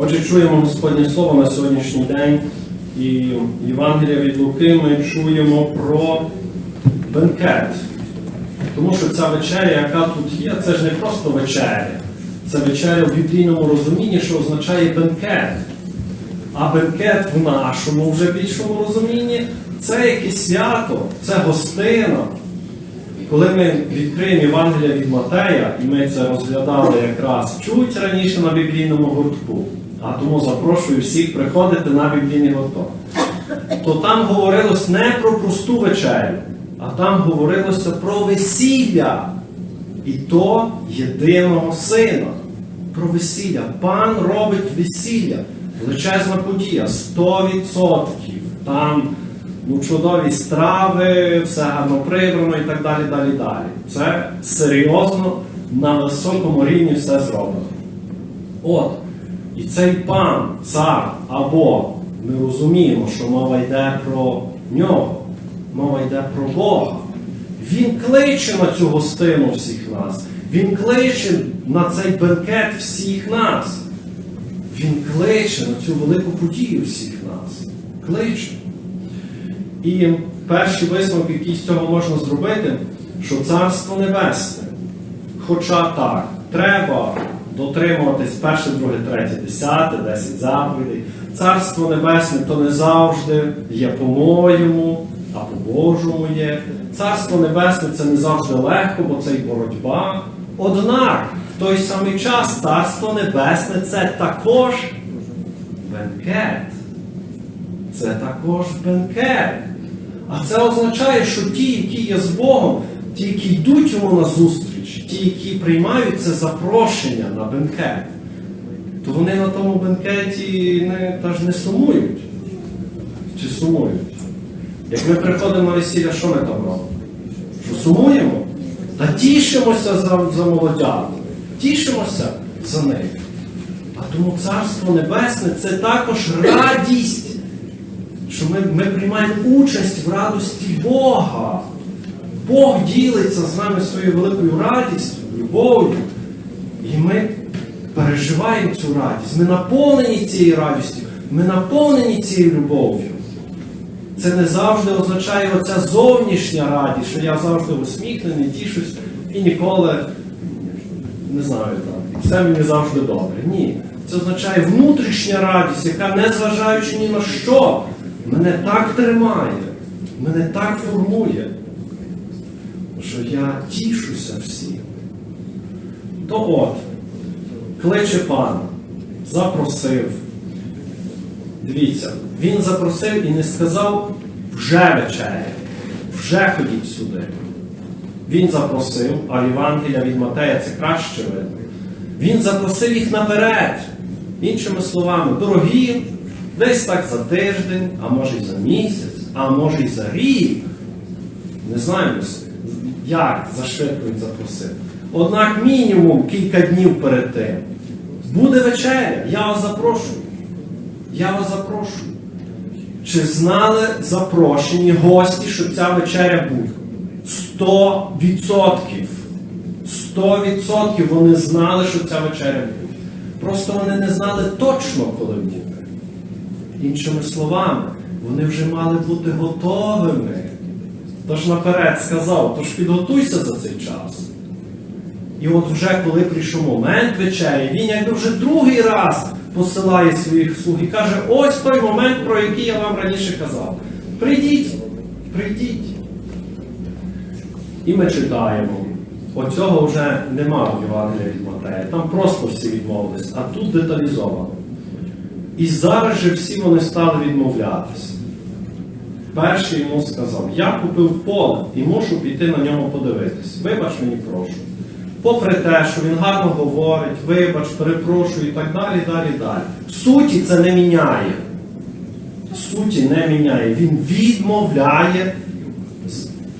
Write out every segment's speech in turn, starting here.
Отже, чуємо Господнє Слово на сьогоднішній день. І Євангелія від Луки ми чуємо про бенкет. Тому що ця вечеря, яка тут є, це ж не просто вечеря. Це вечеря в біблійному розумінні, що означає бенкет. А бенкет в нашому вже більшому розумінні це якесь свято, це гостина. Коли ми відкриємо Євангелія від Матея, і ми це розглядали якраз чуть раніше на біблійному гуртку, а тому запрошую всіх приходити на біблійний гурток, то там говорилось не про просту вечерю, а там говорилося про весілля. І то єдиного сина. Про весілля. Пан робить весілля. Величезна подія, 100%. Там ну, чудові страви, все гарно прибрано і так далі, далі, далі. Це серйозно на високому рівні все зроблено. От. І цей пан, цар, або ми розуміємо, що мова йде про нього, мова йде про Бога. Він кличе на цю гостину всіх нас. Він кличе на цей бенкет всіх нас. Він кличе на цю велику подію всіх нас. Кличе. І перший висновок, який з цього можна зробити, що Царство Небесне. Хоча так, треба дотримуватись перше, друге, третє, десяте, десять заповідей. Царство Небесне то не завжди є по-моєму, а по-божому є. Царство Небесне це не завжди легко, бо це й боротьба. Однак, в той самий час Царство Небесне це також бенкет. Це також бенкет. А це означає, що ті, які є з Богом, ті, які йдуть йому на зустріч, ті, які приймають це запрошення на бенкет, то вони на тому бенкеті не, та ж не сумують. Чи сумують? Як ми приходимо на весілля, що ми там робимо? Що сумуємо? Та тішимося за, за молодят, тішимося за них. А тому Царство Небесне це також радість що ми, ми приймаємо участь в радості Бога. Бог ділиться з нами своєю великою радістю, любов'ю. І ми переживаємо цю радість. Ми наповнені цією радістю, ми наповнені цією любов'ю. Це не завжди означає оця зовнішня радість, що я завжди усміхнений, тішусь і ніколи не знаю так. Все мені завжди добре. Ні. Це означає внутрішня радість, яка, незважаючи ні на що, мене так тримає, мене так формує, що я тішуся всім. То от, кличе пан, запросив. Дивіться, він запросив і не сказав вже вечеря, вже ходіть сюди. Він запросив, а Євангелія від Матея це краще видно. Він запросив їх наперед. Іншими словами, дорогі, десь так за тиждень, а може й за місяць, а може й за рік. Не знаю, як за швидко він запросив. Однак мінімум кілька днів перед тим. Буде вечеря, я вас запрошую. Я вас запрошую. Чи знали запрошені гості, що ця вечеря буде? Сто відсотків. Сто відсотків вони знали, що ця вечеря буде. Просто вони не знали точно, коли буде. Іншими словами, вони вже мали бути готовими. Тож наперед сказав, тож підготуйся за цей час. І от вже коли прийшов момент вечері, він якби вже другий раз посилає своїх слуг і каже, ось той момент, про який я вам раніше казав. Прийдіть, прийдіть. І ми читаємо. Оцього вже нема в Євангелії від Матея. Там просто всі відмовились, а тут деталізовано. І зараз же всі вони стали відмовлятися. Перший йому сказав, я купив поле і мушу піти на ньому подивитись. Вибач мені прошу. Попри те, що він гарно говорить, вибач, перепрошую і так далі, далі, далі. Суті це не міняє. Суті не міняє. Він відмовляє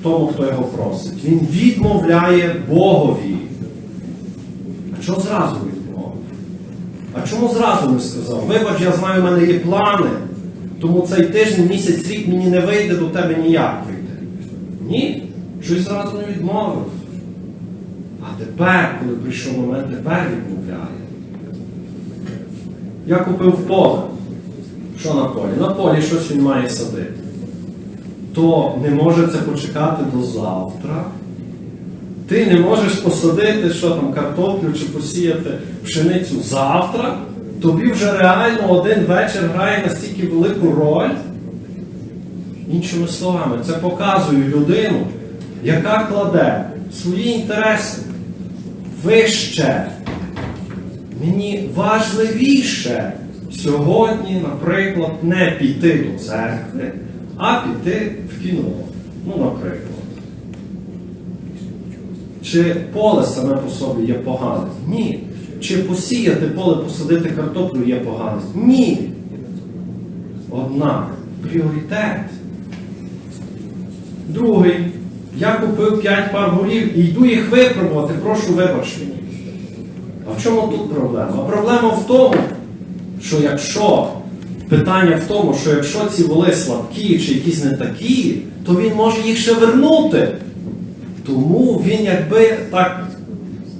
тому, хто його просить. Він відмовляє Богові. А чого зразу відмовив? А чому зразу не сказав? Вибач, я знаю, в мене є плани, тому цей тиждень, місяць, рік мені не вийде до тебе ніяк прийти. Ні, щось зразу не відмовив. А тепер, коли прийшов момент, тепер відмовляє. Я купив поле. Що на полі? На полі щось він має садити. То не може це почекати до завтра. Ти не можеш посадити, що там, картоплю чи посіяти пшеницю завтра. Тобі вже реально один вечір грає настільки велику роль. Іншими словами, це показує людину, яка кладе свої інтереси вище. Мені важливіше сьогодні, наприклад, не піти до церкви, а піти в кіно. Ну, наприклад. Чи поле саме по собі є погане? Ні. Чи посіяти поле, посадити картоплю є погане? Ні. Однак пріоритет. Другий. Я купив 5 пар голів і йду їх випробувати, прошу вибачення. А в чому тут проблема? Проблема в тому, що якщо питання в тому, що якщо ці воли слабкі чи якісь не такі, то він може їх ще вернути. Тому він якби так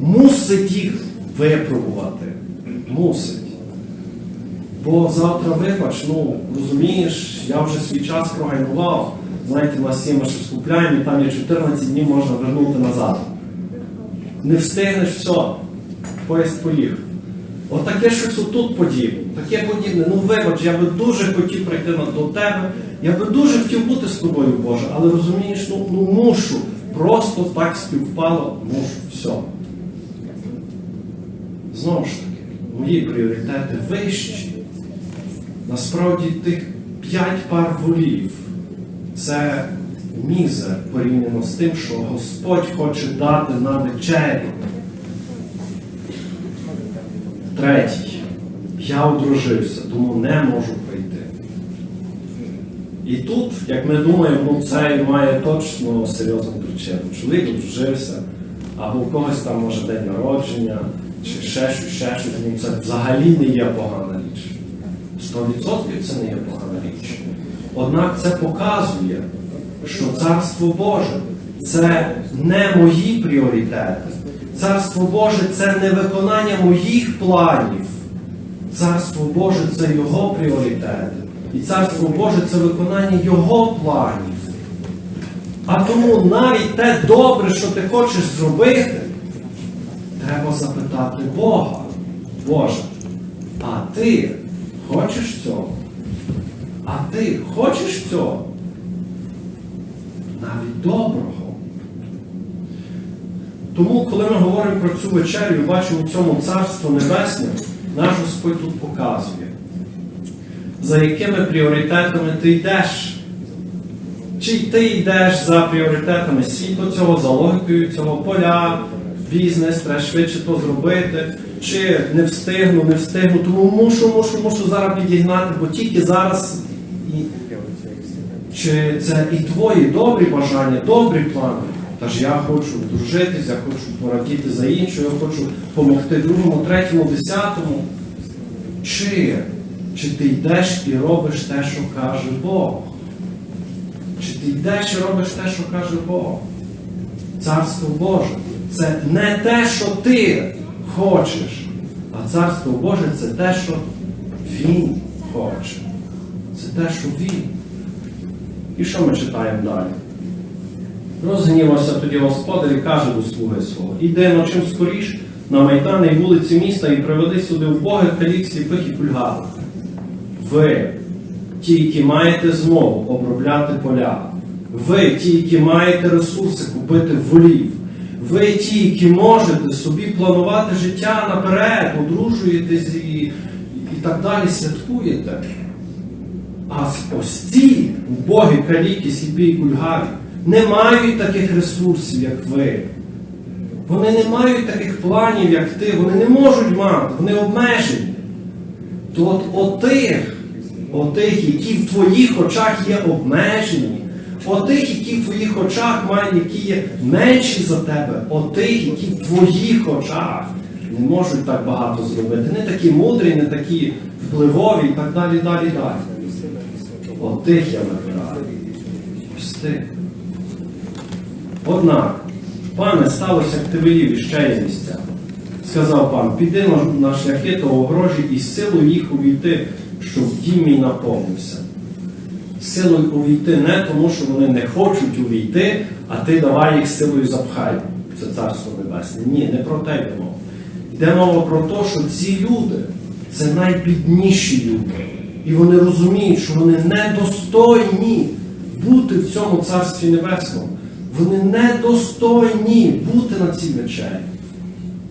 мусить їх випробувати. Мусить. Бо завтра вибач, ну розумієш, я вже свій час прогайнував. Знаєте, у нас є ми щось купляємо, і там є 14 днів можна вернути назад. Не встигнеш все, поїзд поїхав. Отаке щось отут подібне, таке подібне. Ну вибач, я би дуже хотів прийти до тебе, я би дуже хотів бути з тобою, Боже, але розумієш, ну, ну мушу. Просто так співпало, мушу, все. Знову ж таки, мої пріоритети вищі. Насправді тих п'ять пар волів це мізер порівняно з тим, що Господь хоче дати на вечерю. Третій. Я одружився, тому не можу прийти. І тут, як ми думаємо, ну це має точно серйозну причину. Чоловік одружився, або в когось там може день народження, чи ще щось, ще щось. Ну це взагалі не є погана річ. 100% це не є погана річ. Однак це показує, що Царство Боже це не мої пріоритети. Царство Боже це не виконання моїх планів. Царство Боже це Його пріоритети. І Царство Боже це виконання Його планів. А тому навіть те добре, що ти хочеш зробити, треба запитати Бога. Боже, а ти хочеш цього? А ти хочеш цього? Навіть доброго. Тому, коли ми говоримо про цю вечерю і бачимо в цьому Царство Небесне, наш Господь тут показує, за якими пріоритетами ти йдеш. Чи ти йдеш за пріоритетами світу цього, за логікою цього поля, бізнес, треба швидше то зробити, чи не встигну, не встигну, тому мушу, мушу, мушу зараз підігнати, бо тільки зараз. І... Чи це і твої добрі бажання, добрі плани? Та ж я хочу дружитись, я хочу порадіти за іншого, я хочу допомогти другому, третьому, десятому. Чи, чи ти йдеш і робиш те, що каже Бог? Чи ти йдеш і робиш те, що каже Бог? Царство Боже це не те, що ти хочеш, а Царство Боже це те, що Він хоче. Це те, що Він. І що ми читаємо далі? Розгнівався тоді господар і каже до слуги свого: Іди но чим скоріш на майдани вулиці міста і приведи сюди вбогих калік, сліпих і кульгавих. Ви, ті, які маєте змогу обробляти поля, ви, ті, які маєте ресурси купити волів, ви ті, які можете собі планувати життя наперед, одружуєтесь і, і так далі святкуєте. А ось ці убогі каліки, сліпі і кульгаві не мають таких ресурсів, як ви. Вони не мають таких планів, як ти, вони не можуть мати, вони обмежені. То от отих, отих, які в твоїх очах є обмежені, отих, які в твоїх очах мають, які є менші за тебе, отих, які в твоїх очах не можуть так багато зробити. Не такі мудрі, не такі впливові і так далі, далі, далі. Отих я вибираю. Ось тих. Однак, пане, сталося, як ти велів, і ще є місця. сказав пан, піди на, шляхи того огорожі і силою їх увійти, щоб дім мій наповнився. Силою увійти не тому, що вони не хочуть увійти, а ти давай їх силою запхай. Це царство небесне. Ні, не про те йде мова. Йде мова про те, що ці люди це найбідніші люди. І вони розуміють, що вони недостойні бути в цьому царстві небесному. Вони недостойні бути на цій вечері.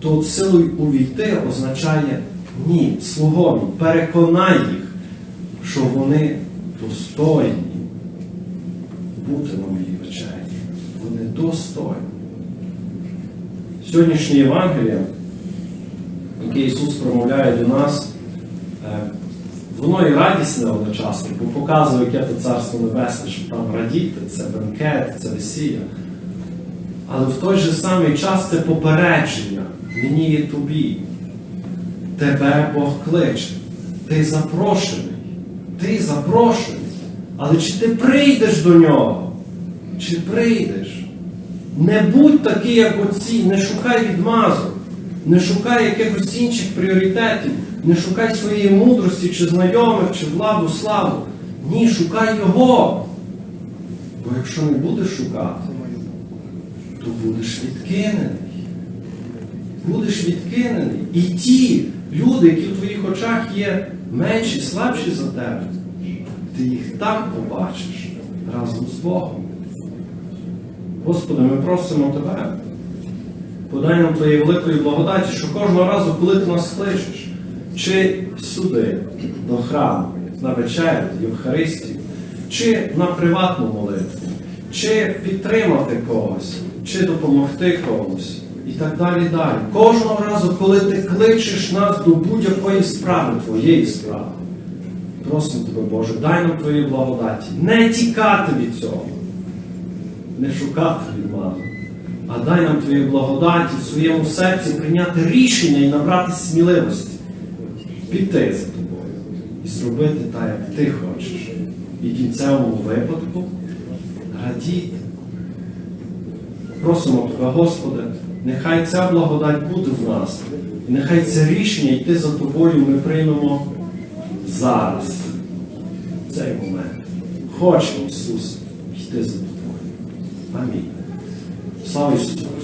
То силою увійти означає ні, слугові, переконай їх, що вони достойні бути на моїй вечері. Вони достойні. Сьогоднішнє Євангеліє, яке Ісус промовляє до нас, е, воно і радісне одночасно, бо показує, яке це царство небесне, щоб там радіти, це бенкет, це весілля. Але в той же самий час це попередження мені і тобі. Тебе Бог кличе. Ти запрошений. Ти запрошений. Але чи ти прийдеш до нього? Чи прийдеш? Не будь такий, як оці, не шукай відмазок, не шукай якихось інших пріоритетів, не шукай своєї мудрості, чи знайомих, чи владу, славу. Ні, шукай його. Бо якщо не будеш шукати, то будеш відкинений. Будеш відкинений. І ті люди, які в твоїх очах є менші, слабші за тебе, ти їх так побачиш разом з Богом. Господи, ми просимо Тебе, подай нам Твоєї великої благодаті, що кожного разу, коли ти нас кличеш, чи сюди, до храму, на вечерю, Євхаристію, чи на приватну молитву, чи підтримати когось, чи допомогти комусь. І так далі далі. Кожного разу, коли ти кличеш нас до будь-якої справи, твоєї справи, просимо тебе, Боже, дай нам твої благодаті, не тікати від цього не шукати відмазу, а дай нам твої благодаті в своєму серці прийняти рішення і набрати сміливості, піти за тобою і зробити так, як ти хочеш. І в кінцевому випадку радіти. Просимо тебе, Господи, нехай ця благодать буде в нас, і нехай це рішення йти за тобою ми приймемо зараз, в цей момент. Хочемо, Ісус, йти за тобою. Амінь. Слава Ісусу!